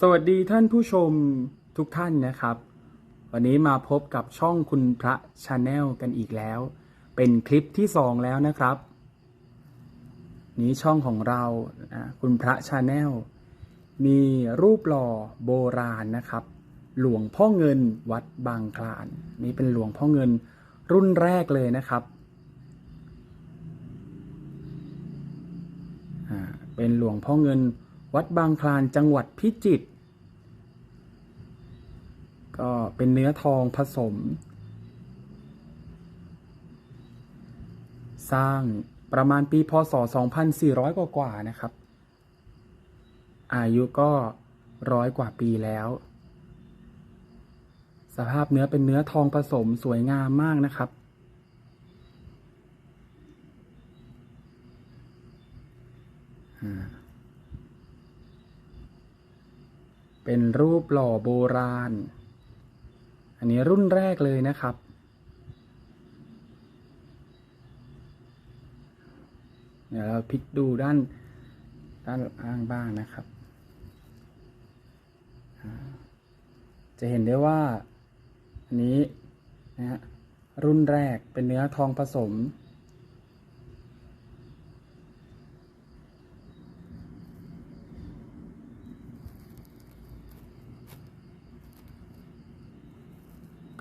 สวัสดีท่านผู้ชมทุกท่านนะครับ วันนี้มาพบกับช่องคุณพระชาแนลกันอีกแล้ว เป็นคลิปที่สองแล้วนะครับ นี้ช่องของเรานะคุณพระชาแนลมีรูปหล่อโบราณนะครับ หลวงพ่อเงินวัดบางคลาน นี่เป็นหลวงพ่อเงินรุ่นแรกเลยนะครับเป็นหลวงพ่อเงิน วัดบางคลานจังหวัดพิจิตรก็เป็นเนื้อทองผสม สร้างประมาณปีพศ 2400 กว่ากว่าๆนะครับ อายุก็ร้อยกว่าปีแล้ว สภาพเนื้อเป็นเนื้อทองผสมสวยงามมากนะครับ เป็นรูปหล่อโบราณ อันนี้รุ่นแรกเลยนะครับ เดี๋ยวเราพลิกดูด้านด้านล่างบ้างนะครับ จะเห็นได้ว่า อันนี้นะฮะรุ่นแรกเป็นเนื้อทองผสม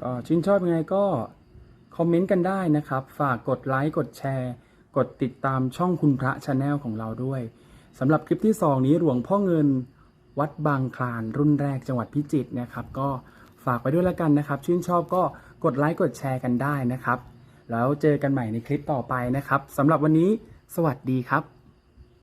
ก็ชื่นชอบยังไงก็คอมเมนต์กันได้นะครับ ฝากกดไลค์ กดแชร์ กดติดตามช่องคุณพระชาแนลของเราด้วยสำหรับคลิปที่ 2 นี้หลวงพ่อเงินวัดบางคลานรุ่นแรกจังหวัดพิจิตรนะครับ ก็ฝากไปด้วยแล้วกันนะครับ ชื่นชอบก็กดไลค์ กดแชร์กันได้นะครับ แล้วเจอกันใหม่ในคลิปต่อไปนะครับสำหรับวันนี้ สวัสดีครับ